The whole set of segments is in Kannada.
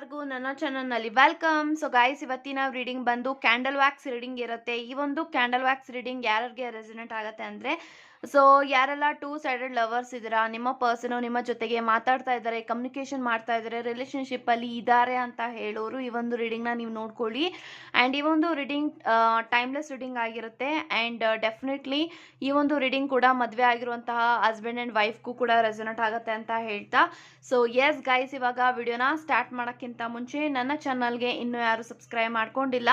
ಎಲ್ಲರಿಗೂ ನನ್ನ ಚಾನಲ್ನಲ್ಲಿ ವೆಲ್ಕಮ್. ಸೊ ಗಾಯ್ಸ್ ಇವತ್ತಿನ ರೀಡಿಂಗ್ ಬಂದು ಕ್ಯಾಂಡಲ್ ವ್ಯಾಕ್ಸ್ ರೀಡಿಂಗ್ ಇರುತ್ತೆ. ಈ ಒಂದು ಕ್ಯಾಂಡಲ್ ವ್ಯಾಕ್ಸ್ ರೀಡಿಂಗ್ ಯಾರಿಗೆ ರೆಸಿಡೆಂಟ್ ಆಗುತ್ತೆ ಅಂದರೆ ಸೊ ಯಾರೆಲ್ಲ ಟೂ ಸೈಡೆಡ್ ಲವರ್ಸ್ ಇದ್ದೀರಾ, ನಿಮ್ಮ ಪರ್ಸನು ನಿಮ್ಮ ಜೊತೆಗೆ ಮಾತಾಡ್ತಾ ಇದ್ದಾರೆ ಕಮ್ಯುನಿಕೇಷನ್ ಮಾಡ್ತಾ ಇದ್ದಾರೆ ರಿಲೇಷನ್ಶಿಪ್ಪಲ್ಲಿ ಇದ್ದಾರೆ ಅಂತ ಹೇಳೋರು ಈ ಒಂದು ರೀಡಿಂಗ್ನ ನೀವು ನೋಡ್ಕೊಳ್ಳಿ. ಆ್ಯಂಡ್ ಈ ಒಂದು ರೀಡಿಂಗ್ ಟೈಮ್ಲೆಸ್ ರೀಡಿಂಗ್ ಆಗಿರುತ್ತೆ. ಆ್ಯಂಡ್ ಡೆಫಿನೆಟ್ಲಿ ಈ ಒಂದು ರೀಡಿಂಗ್ ಕೂಡ ಮದುವೆ ಆಗಿರುವಂತಹ ಹಸ್ಬೆಂಡ್ ಆ್ಯಂಡ್ ವೈಫ್ಗೂ ಕೂಡ ರೆಸೋನೆಟ್ ಆಗುತ್ತೆ ಅಂತ ಹೇಳ್ತಾ. ಸೊ ಎಸ್ ಗೈಸ್ ಇವಾಗ ವಿಡಿಯೋನ ಸ್ಟಾರ್ಟ್ ಮಾಡೋಕ್ಕಿಂತ ಮುಂಚೆ ನನ್ನ ಚಾನಲ್ಗೆ ಇನ್ನೂ ಯಾರು ಸಬ್ಸ್ಕ್ರೈಬ್ ಮಾಡ್ಕೊಂಡಿಲ್ಲ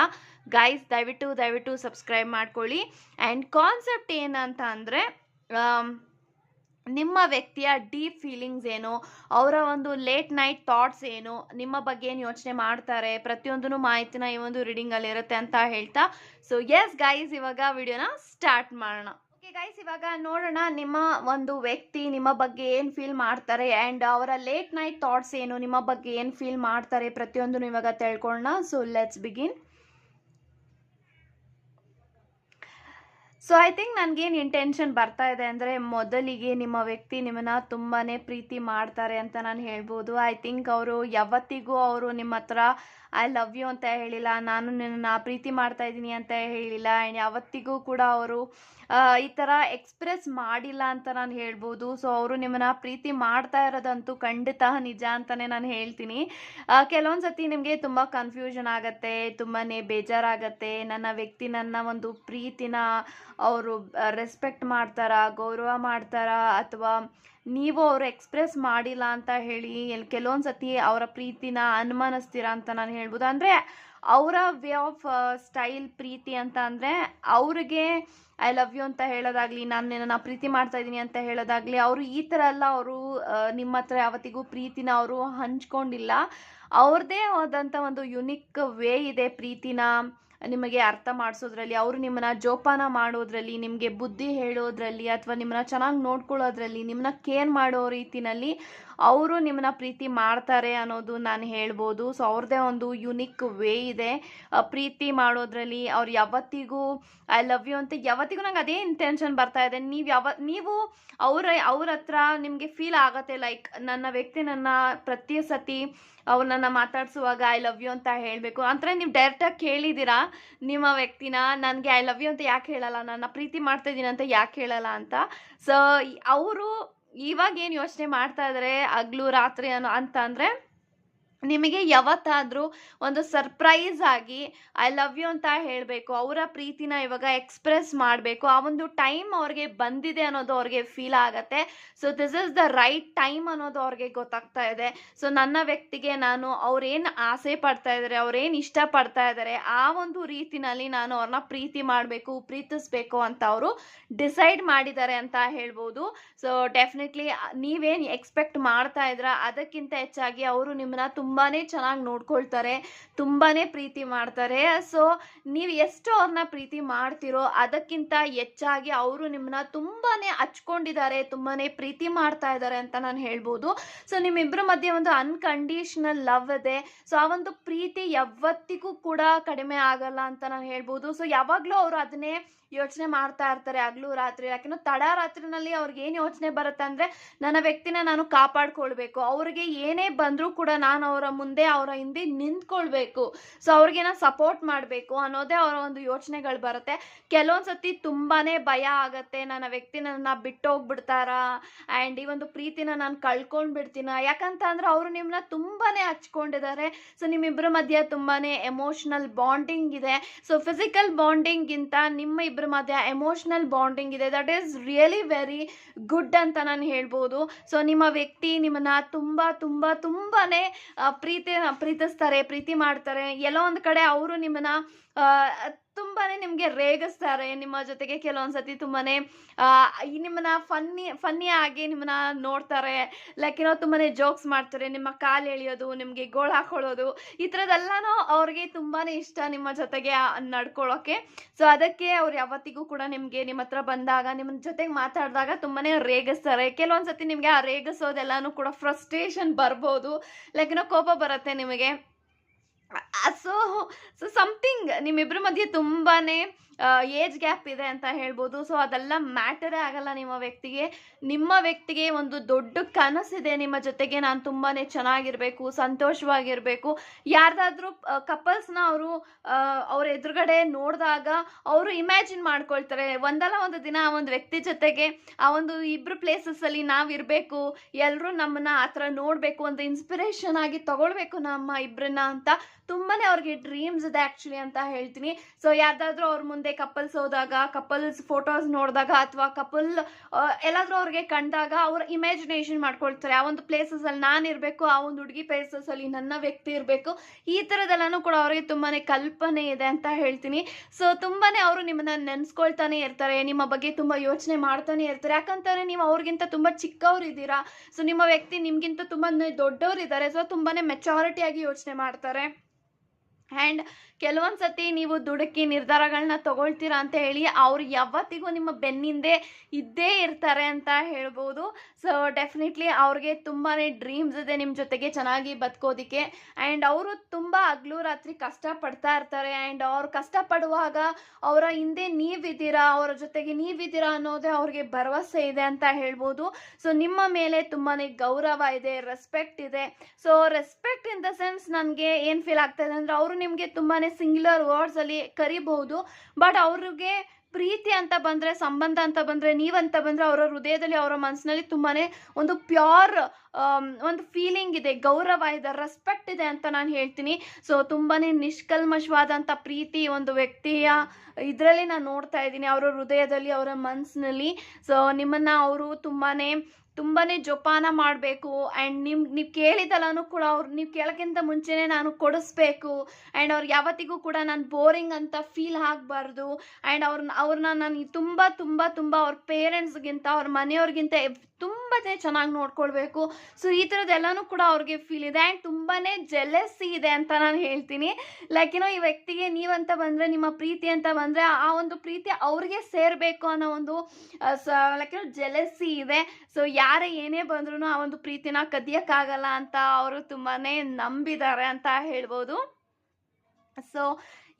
ಗೈಸ್ ದಯವಿಟ್ಟು ದಯವಿಟ್ಟು ಸಬ್ಸ್ಕ್ರೈಬ್ ಮಾಡ್ಕೊಳ್ಳಿ. ಆ್ಯಂಡ್ ಕಾನ್ಸೆಪ್ಟ್ ಏನಂತ ಅಂದರೆ ನಿಮ್ಮ ವ್ಯಕ್ತಿಯ ಡೀಪ್ ಫೀಲಿಂಗ್ಸ್ ಏನು? ಅವರ ಒಂದು ಲೇಟ್ ನೈಟ್ ಥಾಟ್ಸ್ ಏನು? ನಿಮ್ಮ ಬಗ್ಗೆ ಏನು ಯೋಚನೆ ಮಾಡ್ತಾರೆ? ಪ್ರತಿಯೊಂದೂ ಮಾಹಿತಿನ ಈ ಒಂದು ರೀಡಿಂಗಲ್ಲಿ ಇರುತ್ತೆ ಅಂತ ಹೇಳ್ತಾ. ಸೊ ಎಸ್ ಗೈಸ್ ಇವಾಗ ವಿಡಿಯೋನ ಸ್ಟಾರ್ಟ್ ಮಾಡೋಣ. ಓಕೆ ಗೈಸ್ ಇವಾಗ ನೋಡೋಣ ನಿಮ್ಮ ಒಂದು ವ್ಯಕ್ತಿ ನಿಮ್ಮ ಬಗ್ಗೆ ಏನು ಫೀಲ್ ಮಾಡ್ತಾರೆ? ಆ್ಯಂಡ್ ಅವರ ಲೇಟ್ ನೈಟ್ ಥಾಟ್ಸ್ ಏನು? ನಿಮ್ಮ ಬಗ್ಗೆ ಏನು ಫೀಲ್ ಮಾಡ್ತಾರೆ? ಪ್ರತಿಯೊಂದನ್ನು ಇವಾಗ ತಿಳ್ಕೊಳ್ಳೋಣ. So let's begin so I think ನನಗೇನು ಇಂಟೆನ್ಷನ್ ಬರ್ತಾ ಇದೆ ಅಂದರೆ ಮೊದಲಿಗೆ ನಿಮ್ಮ ವ್ಯಕ್ತಿ ನಿಮ್ಮನ್ನ ತುಂಬಾ ಪ್ರೀತಿ ಮಾಡ್ತಾರೆ ಅಂತ ನಾನು ಹೇಳ್ಬೋದು. ಐ ಥಿಂಕ್ ಅವರು ಯಾವತ್ತಿಗೂ ಅವರು ನಿಮ್ಮ ಹತ್ರ ಐ ಲವ್ ಯು ಅಂತ ಹೇಳಿಲ್ಲ, ನಾನು ನಿನ್ನ ಪ್ರೀತಿ ಮಾಡ್ತಾ ಇದ್ದೀನಿ ಅಂತ ಹೇಳಿಲ್ಲ. ಆ್ಯಂಡ್ ಯಾವತ್ತಿಗೂ ಕೂಡ ಅವರು ಈ ಥರ ಎಕ್ಸ್ಪ್ರೆಸ್ ಮಾಡಿಲ್ಲ ಅಂತ ನಾನು ಹೇಳ್ಬೋದು. ಸೊ ಅವರು ನಿಮ್ಮನ್ನ ಪ್ರೀತಿ ಮಾಡ್ತಾ ಇರೋದಂತೂ ಖಂಡಿತ ನಿಜ ಅಂತಲೇ ನಾನು ಹೇಳ್ತೀನಿ. ಕೆಲವೊಂದು ಸತಿ ನಿಮಗೆ ತುಂಬ ಕನ್ಫ್ಯೂಷನ್ ಆಗುತ್ತೆ ತುಂಬಾ ಬೇಜಾರಾಗತ್ತೆ. ನನ್ನ ವ್ಯಕ್ತಿ ನನ್ನ ಒಂದು ಪ್ರೀತಿನ ಅವರು ರೆಸ್ಪೆಕ್ಟ್ ಮಾಡ್ತಾರಾ, ಗೌರವ ಮಾಡ್ತಾರಾ ಅಥವಾ ನೀವು ಅವರು ಎಕ್ಸ್ಪ್ರೆಸ್ ಮಾಡಿಲ್ಲ ಅಂತ ಹೇಳಿ ಕೆಲವೊಂದ್ಸತಿ ಕೆಲವೊಂದು ಅವರ ಪ್ರೀತಿನ ಅನುಮಾನಿಸ್ತೀರಾ ಅಂತ ನಾನು ಹೇಳ್ಬೋದು. ಅಂದರೆ ಅವರ ವೇ ಆಫ್ ಸ್ಟೈಲ್ ಪ್ರೀತಿ ಅಂತ ಅಂದರೆ ಅವ್ರಿಗೆ ಐ ಲವ್ ಯು ಅಂತ ಹೇಳೋದಾಗ್ಲಿ, ನಾನು ನಿನ್ನ ಪ್ರೀತಿ ಮಾಡ್ತಾ ಇದ್ದೀನಿ ಅಂತ ಹೇಳೋದಾಗ್ಲಿ, ಅವರು ಈ ಥರ ಎಲ್ಲ ಅವರು ನಿಮ್ಮ ಹತ್ರ ಯಾವತ್ತಿಗೂ ಪ್ರೀತಿನ ಅವರು ಹಂಚ್ಕೊಂಡಿಲ್ಲ. ಅವ್ರದ್ದೇ ಆದಂಥ ಒಂದು ಯುನಿಕ್ ವೇ ಇದೆ ಪ್ರೀತಿನ. ನಿಮಗೆ ಅರ್ಥ ಮಾಡಿಸೋದ್ರಲ್ಲಿ, ಅವರು ನಿಮ್ಮನ್ನ ಜೋಪಾನ ಮಾಡೋದ್ರಲ್ಲಿ, ನಿಮಗೆ ಬುದ್ಧಿ ಹೇಳೋದ್ರಲ್ಲಿ ಅಥವಾ ನಿಮ್ಮನ್ನ ಚೆನ್ನಾಗಿ ನೋಡ್ಕೊಳ್ಳೋದ್ರಲ್ಲಿ, ನಿಮ್ಮನ್ನ ಕೇರ್ ಮಾಡೋ ರೀತಿನಲ್ಲಿ ಅವರು ನಿಮ್ಮನ್ನ ಪ್ರೀತಿ ಮಾಡ್ತಾರೆ ಅನ್ನೋದು ನಾನು ಹೇಳ್ಬೋದು. ಸೊ ಅವ್ರದ್ದೇ ಒಂದು ಯುನಿಕ್ ವೇ ಇದೆ. ಪ್ರೀತಿ ಮಾಡೋದ್ರಲ್ಲಿ ಅವ್ರು ಯಾವತ್ತಿಗೂ ಐ ಲವ್ ಯು ಅಂತ ಯಾವತ್ತಿಗೂ ನಂಗೆ ಅದೇ ಇಂಟೆನ್ಷನ್ ಬರ್ತಾ ಇದೆ. ನೀವು ಯಾವ, ನೀವು ಅವರ, ಅವ್ರ ಹತ್ರ ನಿಮಗೆ ಫೀಲ್ ಆಗತ್ತೆ ಲೈಕ್ ನನ್ನ ವ್ಯಕ್ತಿ ನನ್ನ ಪ್ರತಿ ಸತಿ ಅವ್ರು ಮಾತಾಡಿಸುವಾಗ ಮಾತಾಡ್ಸುವಾಗ ಐ ಲವ್ ಯು ಅಂತ ಹೇಳಬೇಕು. ಅಂದರೆ ನೀವು ಡೈರೆಕ್ಟಾಗಿ ಕೇಳಿದ್ದೀರಾ ನಿಮ್ಮ ವ್ಯಕ್ತಿನ, ನನಗೆ ಐ ಲವ್ ಯು ಅಂತ ಯಾಕೆ ಹೇಳಲ್ಲ? ನನ್ನ ಪ್ರೀತಿ ಮಾಡ್ತಾ ಇದ್ದೀನಿ ಅಂತ ಯಾಕೆ ಹೇಳಲ್ಲ ಅಂತ. ಸೊ ಅವರು ಇವಾಗ ಏನು ಯೋಚನೆ ಮಾಡ್ತಾ ಇದ್ದಾರೆ ಹಗ್ಲು, ರಾತ್ರಿ ಅನ್ನೋ ಅಂತ ಅಂದರೆ ನಿಮಗೆ ಯಾವತ್ತಾದರೂ ಒಂದು ಸರ್ಪ್ರೈಸ್ ಆಗಿ ಐ ಲವ್ ಯು ಅಂತ ಹೇಳಬೇಕು, ಅವರ ಪ್ರೀತಿನ ಇವಾಗ ಎಕ್ಸ್ಪ್ರೆಸ್ ಮಾಡಬೇಕು, ಆ ಒಂದು ಟೈಮ್ ಅವ್ರಿಗೆ ಬಂದಿದೆ ಅನ್ನೋದು ಅವ್ರಿಗೆ ಫೀಲ್ ಆಗುತ್ತೆ. So this is the right time ಅನ್ನೋದು ಅವ್ರಿಗೆ ಗೊತ್ತಾಗ್ತಾ ಇದೆ. ಸೊ, ನನ್ನ ವ್ಯಕ್ತಿಗೆ ನಾನು ಅವ್ರೇನು ಆಸೆ ಪಡ್ತಾ ಇದ್ದಾರೆ ಅವ್ರೇನು ಇಷ್ಟಪಡ್ತಾ ಇದ್ದಾರೆ ಆ ಒಂದು ರೀತಿನಲ್ಲಿ ನಾನು ಅವ್ರನ್ನ ಪ್ರೀತಿ ಮಾಡಬೇಕು, ಪ್ರೀತಿಸ್ಬೇಕು ಅಂತ ಅವರು ಡಿಸೈಡ್ ಮಾಡಿದ್ದಾರೆ ಅಂತ ಹೇಳ್ಬೋದು. ಸೊ, ಡೆಫಿನೆಟ್ಲಿ ನೀವೇನು ಎಕ್ಸ್ಪೆಕ್ಟ್ ಮಾಡ್ತಾ ಇದ್ರ, ಅದಕ್ಕಿಂತ ಹೆಚ್ಚಾಗಿ ಅವರು ನಿಮ್ಮನ್ನ ತುಂಬಾ ಚೆನ್ನಾಗಿ ನೋಡ್ಕೊಳ್ತಾರೆ ತುಂಬಾ ಪ್ರೀತಿ ಮಾಡ್ತಾರೆ. ಸೊ ನೀವು ಎಷ್ಟು ಅವ್ರನ್ನ ಪ್ರೀತಿ ಮಾಡ್ತಿರೋ ಅದಕ್ಕಿಂತ ಹೆಚ್ಚಾಗಿ ಅವರು ನಿಮ್ಮನ್ನ ತುಂಬಾ ಹಚ್ಕೊಂಡಿದ್ದಾರೆ ತುಂಬಾ ಪ್ರೀತಿ ಮಾಡ್ತಾ ಇದ್ದಾರೆ ಅಂತ ನಾನು ಹೇಳ್ಬೋದು. ಸೊ ನಿಮ್ಮಿಬ್ಬರ ಮಧ್ಯೆ ಒಂದು ಅನ್ಕಂಡೀಷನಲ್ ಲವ್ ಇದೆ. ಸೊ ಆ ಒಂದು ಪ್ರೀತಿ ಯಾವತ್ತಿಗೂ ಕೂಡ ಕಡಿಮೆ ಆಗಲ್ಲ ಅಂತ ನಾನು ಹೇಳ್ಬೋದು. ಸೊ ಯಾವಾಗಲೂ ಅವರು ಅದನ್ನೇ ಯೋಚನೆ ಮಾಡ್ತಾ ಇರ್ತಾರೆ, ಹಗಲು ರಾತ್ರಿ ಯಾಕೆಂದ್ರೆ ತಡ ರಾತ್ರಿನಲ್ಲಿ ಅವ್ರಿಗೆ ಏನು ಯೋಚನೆ ಬರುತ್ತೆ ಅಂದರೆ, ನನ್ನ ವ್ಯಕ್ತಿನ ನಾನು ಕಾಪಾಡ್ಕೊಳ್ಬೇಕು. ಅವ್ರಿಗೆ ಏನೇ ಬಂದರೂ ಕೂಡ ನಾನು ಮುಂದೆ, ಅವರ ಹಿಂದೆ ನಿಂತ್ಕೊಳ್ಬೇಕು. ಸೊ ಅವ್ರಿಗೇನ ಸಪೋರ್ಟ್ ಮಾಡಬೇಕು ಅನ್ನೋದೇ ಅವರ ಒಂದು ಯೋಚನೆಗಳು ಬರುತ್ತೆ. ಕೆಲವೊಂದ್ಸತಿ ತುಂಬಾನೇ ತುಂಬಾ ಭಯ ಆಗತ್ತೆ, ನನ್ನ ವ್ಯಕ್ತಿ ನನ್ನ ಬಿಟ್ಟು ಹೋಗ್ಬಿಡ್ತಾರ ಆ್ಯಂಡ್ ಈ ಒಂದು ಪ್ರೀತಿನ ನಾನು ಕಳ್ಕೊಂಡು ಬಿಡ್ತೀನ ಯಾಕಂತ ಅಂದ್ರೆ ಅವರು ನಿಮ್ಮನ್ನ ತುಂಬಾನೇ ಹಚ್ಕೊಂಡಿದ್ದಾರೆ. ಸೊ ನಿಮ್ಮಿಬ್ಬರ ಮಧ್ಯೆ ತುಂಬಾನೇ ಎಮೋಷ್ನಲ್ ಬಾಂಡಿಂಗ್ ಇದೆ. ಸೊ ಫಿಸಿಕಲ್ ಬಾಂಡಿಂಗ್ಗಿಂತ ನಿಮ್ಮ ಇಬ್ಬರ ಮಧ್ಯೆ ಎಮೋಷ್ನಲ್ ಬಾಂಡಿಂಗ್ ಇದೆ. That is really very good ಅಂತ ನಾನು ಹೇಳ್ಬೋದು. ಸೊ ನಿಮ್ಮ ವ್ಯಕ್ತಿ ನಿಮ್ಮನ್ನ ತುಂಬ ತುಂಬ ತುಂಬಾ ಪ್ರೀತಿ ಪ್ರೀತಿಸ್ತಾರೆ ಪ್ರೀತಿ ಮಾಡ್ತಾರೆ. ಎಲ್ಲೋ ಒಂದು ಕಡೆ ಅವರು ನಿಮ್ಮನ್ನ ತುಂಬಾ ನಿಮಗೆ ರೇಗಿಸ್ತಾರೆ. ನಿಮ್ಮ ಜೊತೆಗೆ ಕೆಲವೊಂದು ಸತಿ ತುಂಬಾ ನಿಮ್ಮನ್ನ ಫನ್ನಿ ಫನ್ನಿ ಆಗಿ ನಿಮ್ಮನ್ನ ನೋಡ್ತಾರೆ. ಲೈಕ್, ಏನೋ ತುಂಬಾನೇ ಜೋಕ್ಸ್ ಮಾಡ್ತಾರೆ. ನಿಮ್ಮ ಕಾಲು ಎಳೆಯೋದು, ನಿಮಗೆ ಗೋಳು ಹಾಕೊಳ್ಳೋದು ಈ ಥರದ್ದೆಲ್ಲನೂ ಅವ್ರಿಗೆ ತುಂಬಾನೇ ಇಷ್ಟ ನಿಮ್ಮ ಜೊತೆಗೆ ನಡ್ಕೊಳ್ಳೋಕೆ ಸೊ, ಅದಕ್ಕೆ ಅವ್ರು ಯಾವತ್ತಿಗೂ ಕೂಡ ನಿಮಗೆ ನಿಮ್ಮ ಹತ್ರ ಬಂದಾಗ ನಿಮ್ಮ ಜೊತೆಗೆ ಮಾತಾಡಿದಾಗ ತುಂಬಾನೇ ರೇಗಿಸ್ತಾರೆ. ಕೆಲವೊಂದು ಸತಿ ನಿಮಗೆ ಆ ರೇಗಿಸೋದೆಲ್ಲಾನು ಕೂಡ ಫ್ರಸ್ಟ್ರೇಷನ್ ಬರ್ಬೋದು. ಲೈಕ್, ಏನೋ ಕೋಪ ಬರುತ್ತೆ ನಿಮಗೆ. ಸೊ ಸೊ ನಿಮ್ಮಿಬ್ಬರ ಮಧ್ಯೆ ತುಂಬಾನೇ ಏಜ್ ಗ್ಯಾಪ್ ಇದೆ ಅಂತ ಹೇಳ್ಬೋದು. ಸೊ ಅದೆಲ್ಲ ಮ್ಯಾಟರೇ ಆಗಲ್ಲ ನಿಮ್ಮ ವ್ಯಕ್ತಿಗೆ. ನಿಮ್ಮ ವ್ಯಕ್ತಿಗೆ ಒಂದು ದೊಡ್ಡ ಕನಸಿದೆ ನಿಮ್ಮ ಜೊತೆಗೆ. ನಾನು ತುಂಬಾನೇ ಚೆನ್ನಾಗಿರ್ಬೇಕು, ಸಂತೋಷವಾಗಿರ್ಬೇಕು. ಯಾರ್ದಾದ್ರೂ ಕಪಲ್ಸ್ನ ಅವರು ಅವ್ರ ಎದುರುಗಡೆ ನೋಡಿದಾಗ ಅವರು ಇಮ್ಯಾಜಿನ್ ಮಾಡ್ಕೊಳ್ತಾರೆ. ಒಂದಲ್ಲ ಒಂದು ದಿನ ಆ ಒಂದು ವ್ಯಕ್ತಿ ಜೊತೆಗೆ, ಆ ಒಂದು ಇಬ್ರು ಪ್ಲೇಸಸ್ಸಲ್ಲಿ ನಾವಿರ್ಬೇಕು ಎಲ್ಲರೂ ನಮ್ಮನ್ನ ಆ ಥರ ನೋಡಬೇಕು, ಒಂದು ಇನ್ಸ್ಪಿರೇಷನ್ ಆಗಿ ತಗೊಳ್ಬೇಕು ನಮ್ಮ ಇಬ್ಬರನ್ನ ಅಂತ. ತುಂಬಾನೇ ಅವ್ರಿಗೆ ಡ್ರೀಮ್ಸ್ ಇದೆ ಆಕ್ಚುಲಿ ಅಂತ ಹೇಳ್ತೀನಿ. ಸೊ ಯಾರ್ದಾದ್ರೂ ಅವ್ರ ಮುಂದೆ ಕಪಲ್ಸ್ ಹೋದಾಗ ಕಪಲ್ಸ್ ಫೋಟೋಸ್ ನೋಡಿದಾಗ ಅಥವಾ ಕಪಲ್ ಎಲ್ಲಾದರೂ ಅವ್ರಿಗೆ ಕಂಡಾಗ ಅವ್ರ ಇಮ್ಯಾಜಿನೇಷನ್ ಮಾಡ್ಕೊಳ್ತಾರೆ. ಆ ಒಂದು ಪ್ಲೇಸಸ್ ಅಲ್ಲಿ ನಾನು ಇರಬೇಕು, ಆ ಒಂದು ಹುಡುಗಿ ಪ್ಲೇಸಸ್ ಅಲ್ಲಿ ನನ್ನ ವ್ಯಕ್ತಿ ಇರಬೇಕು, ಈ ಥರದೆಲ್ಲನೂ ಕೂಡ ಅವರಿಗೆ ತುಂಬಾನೇ ಕಲ್ಪನೆ ಇದೆ ಅಂತ ಹೇಳ್ತೀನಿ. ಸೊ ತುಂಬಾನೇ ಅವರು ನಿಮ್ಮನ್ನ ನೆನೆಸ್ಕೊಳ್ತಾನೆ ಇರ್ತಾರೆ, ನಿಮ್ಮ ಬಗ್ಗೆ ತುಂಬಾ ಯೋಚನೆ ಮಾಡ್ತಾನೆ ಇರ್ತಾರೆ. ಯಾಕಂತಾರೆ ನೀವು ಅವ್ರಿಗಿಂತ ತುಂಬಾ ಚಿಕ್ಕವ್ರು ಇದ್ದೀರಾ. ಸೊ ನಿಮ್ಮ ವ್ಯಕ್ತಿ ನಿಮ್ಗಿಂತ ತುಂಬಾ ದೊಡ್ಡವರಿದ್ದಾರೆ. ಸೊ ತುಂಬಾನೇ ಮೆಚಾರಿಟಿ ಆಗಿ ಯೋಚನೆ ಮಾಡ್ತಾರೆ. ಆ್ಯಂಡ್ ಕೆಲವೊಂದು ಸತಿ ನೀವು ದುಡುಕಿ ನಿರ್ಧಾರಗಳನ್ನ ತೊಗೊಳ್ತೀರಾ ಅಂತ ಹೇಳಿ ಅವ್ರು ಯಾವತ್ತಿಗೂ ನಿಮ್ಮ ಬೆನ್ನಿಂದೆ ಇದ್ದೇ ಇರ್ತಾರೆ ಅಂತ ಹೇಳ್ಬೋದು. ಸೊ ಡೆಫಿನೆಟ್ಲಿ ಅವ್ರಿಗೆ ತುಂಬಾ ಡ್ರೀಮ್ಸ್ ಇದೆ ನಿಮ್ಮ ಜೊತೆಗೆ ಚೆನ್ನಾಗಿ ಬದುಕೋದಿಕ್ಕೆ. ಆ್ಯಂಡ್ ಅವರು ತುಂಬ ಹಗ್ಲು ರಾತ್ರಿ ಕಷ್ಟಪಡ್ತಾ ಇರ್ತಾರೆ. ಆ್ಯಂಡ್ ಅವ್ರು ಕಷ್ಟಪಡುವಾಗ ಅವರ ಹಿಂದೆ ನೀವಿದ್ದೀರಾ, ಅವರ ಜೊತೆಗೆ ನೀವಿದ್ದೀರಾ ಅನ್ನೋದೇ ಅವ್ರಿಗೆ ಭರವಸೆ ಇದೆ ಅಂತ ಹೇಳ್ಬೋದು. ಸೊ ನಿಮ್ಮ ಮೇಲೆ ತುಂಬಾ ಗೌರವ ಇದೆ ರೆಸ್ಪೆಕ್ಟ್ ಇದೆ. So respect in the sense ನನಗೆ ಏನು ಫೀಲ್ ಆಗ್ತಾ ಇದೆ ಅಂದರೆ ಅವರು ನಿಮಗೆ ತುಂಬಾ ಸಿಂಗ್ಯುಲರ್ ವರ್ಡ್ಸಲ್ಲಿ ಕರಿಬಹುದು ಬಟ್ ಅವ್ರಿಗೆ ಪ್ರೀತಿ ಅಂತ ಬಂದರೆ, ಸಂಬಂಧ ಅಂತ ಬಂದರೆ ನೀವಂತ ಬಂದರೆ ಅವರ ಹೃದಯದಲ್ಲಿ, ಅವರ ಮನಸ್ಸಿನಲ್ಲಿ ತುಂಬಾ ಒಂದು ಪ್ಯೂರ್ ಒಂದು ಫೀಲಿಂಗ್ ಇದೆ, ಗೌರವ ಇದೆ ರೆಸ್ಪೆಕ್ಟ್ ಇದೆ ಅಂತ ನಾನು ಹೇಳ್ತೀನಿ. ಸೊ ತುಂಬಾ ನಿಷ್ಕಲ್ಮಶವಾದಂಥ ಪ್ರೀತಿ ಒಂದು ವ್ಯಕ್ತಿಯ ಇದರಲ್ಲಿ ನಾನು ನೋಡ್ತಾ ಇದ್ದೀನಿ, ಅವರ ಹೃದಯದಲ್ಲಿ, ಅವರ ಮನಸ್ಸಿನಲ್ಲಿ. ಸೊ ನಿಮ್ಮನ್ನು ಅವರು ತುಂಬಾ ತುಂಬಾ ಜೋಪಾನ ಮಾಡಬೇಕು ಆ್ಯಂಡ್ ನಿಮ್, ನೀವು ಕೇಳಿದಲ್ಲೂ ಕೂಡ ಅವ್ರು, ನೀವು ಕೇಳೋಕ್ಕಿಂತ ಮುಂಚೆನೇ ನಾನು ಕೊಡಿಸ್ಬೇಕು ಆ್ಯಂಡ್ ಅವ್ರು ಯಾವತ್ತಿಗೂ ಕೂಡ ನಾನು ಬೋರಿಂಗ್ ಅಂತ ಫೀಲ್ ಆಗಬಾರ್ದು ಆ್ಯಂಡ್ ಅವ್ರನ್ನ ಅವ್ರನ್ನ ನಾನು ತುಂಬ ತುಂಬ ತುಂಬ ಅವ್ರ ಪೇರೆಂಟ್ಸ್ಗಿಂತ ಅವ್ರ ಮನೆಯವ್ರಿಗಿಂತ ತುಂಬಾ ಚೆನ್ನಾಗಿ ನೋಡ್ಕೊಳ್ಬೇಕು. ಸೊ ಈ ಥರದ್ದೆಲ್ಲನೂ ಕೂಡ ಅವ್ರಿಗೆ ಫೀಲ್ ಇದೆ ಆ್ಯಂಡ್ ತುಂಬಾ ಜೆಲೆಸ್ಸಿ ಇದೆ ಅಂತ ನಾನು ಹೇಳ್ತೀನಿ. ಲೈಕ್ ಏನೋ ಈ ವ್ಯಕ್ತಿಗೆ ನೀವಂತ ಬಂದರೆ, ನಿಮ್ಮ ಪ್ರೀತಿ ಅಂತ ಬಂದರೆ, ಆ ಒಂದು ಪ್ರೀತಿ ಅವ್ರಿಗೆ ಸೇರಬೇಕು ಅನ್ನೋ ಒಂದು ಲೈಕ್ ಏನೋ ಜೆಲೆಸ್ಸಿ ಇದೆ. ಸೊ ಯಾರೇ ಏನೇ ಬಂದ್ರೂ ಆ ಒಂದು ಪ್ರೀತಿನ ಕದಿಯೋಕ್ಕಾಗಲ್ಲ ಅಂತ ಅವರು ತುಂಬಾ ನಂಬಿದ್ದಾರೆ ಅಂತ ಹೇಳ್ಬೋದು. ಸೊ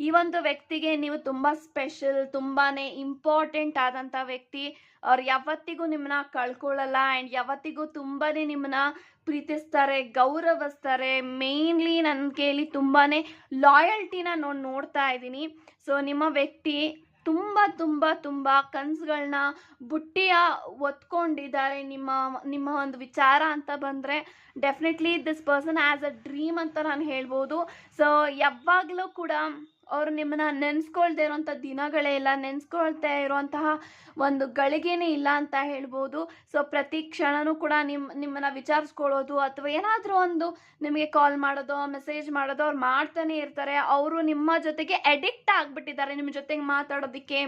ಈ ಒಂದು ವ್ಯಕ್ತಿಗೆ ನೀವು ತುಂಬ ಸ್ಪೆಷಲ್ ತುಂಬಾ ಇಂಪಾರ್ಟೆಂಟ್ ಆದಂಥ ವ್ಯಕ್ತಿ. ಅವ್ರು ಯಾವತ್ತಿಗೂ ನಿಮ್ಮನ್ನ ಕಳ್ಕೊಳ್ಳಲ್ಲ ಆ್ಯಂಡ್ ಯಾವತ್ತಿಗೂ ತುಂಬಾನೇ ನಿಮ್ಮನ್ನ ಪ್ರೀತಿಸ್ತಾರೆ, ಗೌರವಿಸ್ತಾರೆ. ಮೇನ್ಲಿ ನನ್ನ ಕೇಳಿ ತುಂಬಾ ಲಾಯಲ್ಟಿನ ನೋಡಿ ನೋಡ್ತಾ ಇದ್ದೀನಿ. ಸೊ ನಿಮ್ಮ ವ್ಯಕ್ತಿ ತುಂಬ ತುಂಬ ತುಂಬ ಕನಸುಗಳನ್ನ ಬುಟ್ಟಿಯ ಒತ್ಕೊಂಡಿದ್ದಾರೆ ನಿಮ್ಮ ನಿಮ್ಮ ಒಂದು ವಿಚಾರ ಅಂತ ಬಂದರೆ definitely this person as a dream ಅಂತ ನಾನು ಹೇಳ್ಬೋದು. ಸೊ ಯಾವಾಗಲೂ ಕೂಡ ಅವರು ನಿಮ್ಮನ್ನ ನೆನೆಸ್ಕೊಳ್ದೇ ಇರೋಂಥ ದಿನಗಳೇ ಇಲ್ಲ, ನೆನೆಸ್ಕೊಳ್ತಾ ಇರುವಂತಹ ಒಂದು ಗಳಿಗೆನೇ ಇಲ್ಲ ಅಂತ ಹೇಳ್ಬೋದು. ಸೊ ಪ್ರತಿ ಕ್ಷಣನೂ ಕೂಡ ನಿಮ್ಮ ನಿಮ್ಮನ್ನ ವಿಚಾರಿಸ್ಕೊಳ್ಳೋದು ಅಥವಾ ಏನಾದರೂ ಒಂದು ನಿಮಗೆ ಕಾಲ್ ಮಾಡೋದು ಮೆಸೇಜ್ ಮಾಡೋದು ಅವ್ರು ಮಾಡ್ತಾನೆ ಇರ್ತಾರೆ. ಅವರು ನಿಮ್ಮ ಜೊತೆಗೆ ಅಡಿಕ್ಟ್ ಆಗಿಬಿಟ್ಟಿದ್ದಾರೆ. ನಿಮ್ಮ ಜೊತೆಗೆ ಮಾತಾಡೋದಕ್ಕೆ,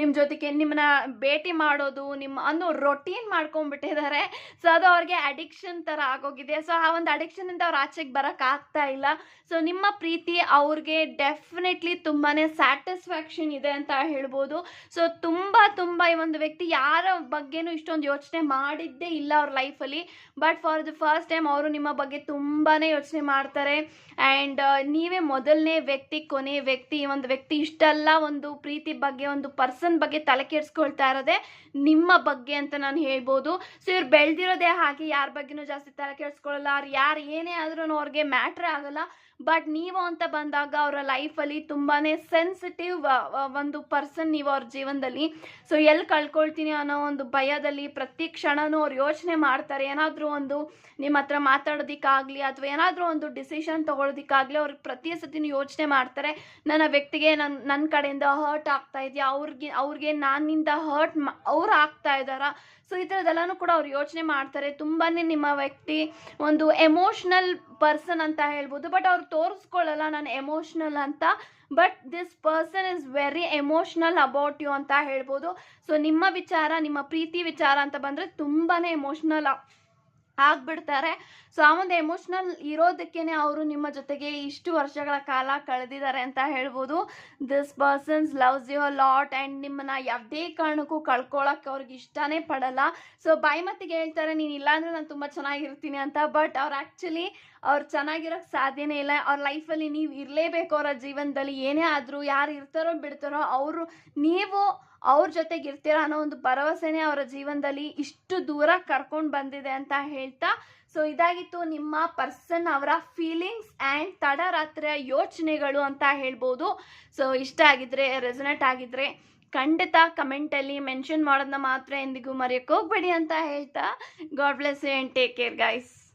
ನಿಮ್ಮ ಜೊತೆಗೆ ನಿಮ್ಮನ್ನ ಭೇಟಿ ಮಾಡೋದು, ನಿಮ್ಮ ಅನ್ನೋ ರೊಟೀನ್ ಮಾಡ್ಕೊಂಡ್ಬಿಟ್ಟಿದ್ದಾರೆ. ಸೊ ಅದು ಅವ್ರಿಗೆ ಅಡಿಕ್ಷನ್ ಥರ ಆಗೋಗಿದೆ. ಸೊ ಆ ಒಂದು ಅಡಿಕ್ಷನಿಂದ ಅವ್ರು ಆಚೆಗೆ ಬರೋಕ್ಕಾಗ್ತಾ ಇಲ್ಲ. ಸೊ ನಿಮ್ಮ ಪ್ರೀತಿ ಅವ್ರಿಗೆ ಡೆಫಿನೆಟ್ಲಿ ತುಂಬಾ ಸ್ಯಾಟಿಸ್ಫ್ಯಾಕ್ಷನ್ ಇದೆ ಅಂತ ಹೇಳ್ಬೋದು. ಸೊ ತುಂಬ ತುಂಬ ಈ ಒಂದು ವ್ಯಕ್ತಿ ಯಾರ ಬಗ್ಗೆನೂ ಇಷ್ಟೊಂದು ಯೋಚನೆ ಮಾಡಿದ್ದೇ ಇಲ್ಲ ಅವ್ರ ಲೈಫಲ್ಲಿ but for the first time ಅವರು ನಿಮ್ಮ ಬಗ್ಗೆ ತುಂಬಾ ಯೋಚನೆ ಮಾಡ್ತಾರೆ. ಆ್ಯಂಡ್ ನೀವೇ ಮೊದಲನೇ ವ್ಯಕ್ತಿ, ಕೊನೆ ವ್ಯಕ್ತಿ, ಈ ಒಂದು ವ್ಯಕ್ತಿ ಇಷ್ಟೆಲ್ಲ ಒಂದು ಪ್ರೀತಿ ಬಗ್ಗೆ, ಒಂದು ಪರ್ಸನ್ ಬಗ್ಗೆ ತಲೆ ಕೆಡಿಸ್ಕೊಳ್ತಾ ಇರೋದೇ ನಿಮ್ಮ ಬಗ್ಗೆ ಅಂತ ನಾನು ಹೇಳ್ಬೋದು. ಸೊ ಇವ್ರು ಬೆಳೆದಿರೋದೇ ಹಾಗೆ ಯಾರ ಬಗ್ಗೆನೂ ಜಾಸ್ತಿ ತಲೆ ಕೆಡಿಸ್ಕೊಳ್ಳಲ್ಲ ಅವ್ರು ಯಾರು ಏನೇ ಆದ್ರೂ ಅವ್ರಿಗೆ ಮ್ಯಾಟ್ರೇ ಆಗಲ್ಲ. ಬಟ್ ನೀವು ಅಂತ ಬಂದಾಗ ಅವರ ಲೈಫಲ್ಲಿ ತುಂಬಾ ಸೆನ್ಸಿಟಿವ್ ಒಂದು ಪರ್ಸನ್ ನೀವು ಅವ್ರ ಜೀವನದಲ್ಲಿ. ಸೊ ಎಲ್ಲಿ ಕಳ್ಕೊಳ್ತೀನಿ ಅನ್ನೋ ಒಂದು ಭಯದಲ್ಲಿ ಪ್ರತಿ ಕ್ಷಣನೂ ಅವ್ರು ಯೋಚನೆ ಮಾಡ್ತಾರೆ. ಏನಾದರೂ ಒಂದು ನಿಮ್ಮ ಹತ್ರ ಮಾತಾಡೋದಕ್ಕಾಗಲಿ ಅಥವಾ ಏನಾದರೂ ಒಂದು ಡಿಸಿಷನ್ ತೊಗೊಳೋದಕ್ಕಾಗಲಿ ಅವ್ರಿಗೆ ಪ್ರತಿ ಸತಿನೂ ಯೋಚನೆ ಮಾಡ್ತಾರೆ. ನನ್ನ ವ್ಯಕ್ತಿಗೆ ನನ್ನ ನನ್ನ ಕಡೆಯಿಂದ ಹರ್ಟ್ ಆಗ್ತಾ ಇದೆಯಾ? ಅವ್ರಿಗೆ ಅವ್ರಿಗೆ ನಾನಿಂದ ಹರ್ಟ್ ಅವ್ರು ಆಗ್ತಾ ಇದ್ದಾರಾ? ಸೊ ಈ ಥರದ್ದೆಲ್ಲನೂ ಕೂಡ ಅವ್ರು ಯೋಚನೆ ಮಾಡ್ತಾರೆ. ತುಂಬಾ ನಿಮ್ಮ ವ್ಯಕ್ತಿ ಒಂದು ಎಮೋಷ್ನಲ್ ಪರ್ಸನ್ ಅಂತ ಹೇಳ್ಬೋದು. ಬಟ್ ಅವ್ರು ತೋರಿಸ್ಕೊಳ್ಳಲ್ಲ ನಾನು ಎಮೋಷ್ನಲ್ ಅಂತ. But this person is very emotional about you ಅಂತ ಹೇಳ್ಬೋದು. ಸೊ ನಿಮ್ಮ ವಿಚಾರ, ನಿಮ್ಮ ಪ್ರೀತಿ ವಿಚಾರ ಅಂತ ಬಂದರೆ ತುಂಬಾ ಎಮೋಷ್ನಲ್ ಆಗ್ಬಿಡ್ತಾರೆ. ಸೊ ಆ ಒಂದು ಎಮೋಷ್ನಲ್ ಇರೋದಕ್ಕೇನೆ ಅವರು ನಿಮ್ಮ ಜೊತೆಗೆ ಇಷ್ಟು ವರ್ಷಗಳ ಕಾಲ ಕಳೆದಿದ್ದಾರೆ ಅಂತ ಹೇಳ್ಬೋದು. This persons loves you lot and ನಿಮ್ಮನ್ನ ಯಾವುದೇ ಕಾರಣಕ್ಕೂ ಕಳ್ಕೊಳಕ್ಕೆ ಅವ್ರಿಗೆ ಇಷ್ಟನೇ ಪಡಲ್ಲ. ಸೊ ಬಾಯಿ ಹೇಳ್ತಾರೆ, ನೀನು ಇಲ್ಲಾಂದ್ರೆ ನಾನು ತುಂಬ ಚೆನ್ನಾಗಿರ್ತೀನಿ ಅಂತ. ಬಟ್ ಅವ್ರು ಆ್ಯಕ್ಚುಲಿ ಅವ್ರು ಚೆನ್ನಾಗಿರೋಕ್ಕೆ ಸಾಧ್ಯನೇ ಇಲ್ಲ. ಅವ್ರ ಲೈಫಲ್ಲಿ ನೀವು ಇರಲೇಬೇಕು, ಅವರ ಜೀವನದಲ್ಲಿ ಏನೇ ಆದರೂ ಯಾರು ಇರ್ತಾರೋ ಬಿಡ್ತಾರೋ ಅವರು ನೀವು ಅವ್ರ ಜೊತೆಗೆ ಇರ್ತೀರಾ ಅನ್ನೋ ಒಂದು ಭರವಸೆನೇ ಅವರ ಜೀವನದಲ್ಲಿ ಇಷ್ಟು ದೂರ ಕರ್ಕೊಂಡು ಬಂದಿದೆ ಅಂತ ಹೇಳ್ತಾ, ಸೊ ಇದಾಗಿತ್ತು ನಿಮ್ಮ ಪರ್ಸನ್ ಅವರ ಫೀಲಿಂಗ್ಸ್ ಆ್ಯಂಡ್ ತಡರಾತ್ರಿಯ ಯೋಚನೆಗಳು ಅಂತ ಹೇಳ್ಬೋದು. ಸೊ ಇಷ್ಟ ಆಗಿದ್ರೆ, ರೆಸನೆಟ್ ಆಗಿದ್ರೆ ಖಂಡಿತ ಕಮೆಂಟಲ್ಲಿ ಮೆನ್ಷನ್ ಮಾಡೋದನ್ನ ಮಾತ್ರ ಎಂದಿಗೂ ಮರೆಯೋಕ್ಕೆ ಹೋಗ್ಬೇಡಿ ಅಂತ ಹೇಳ್ತಾ. God bless you and take care guys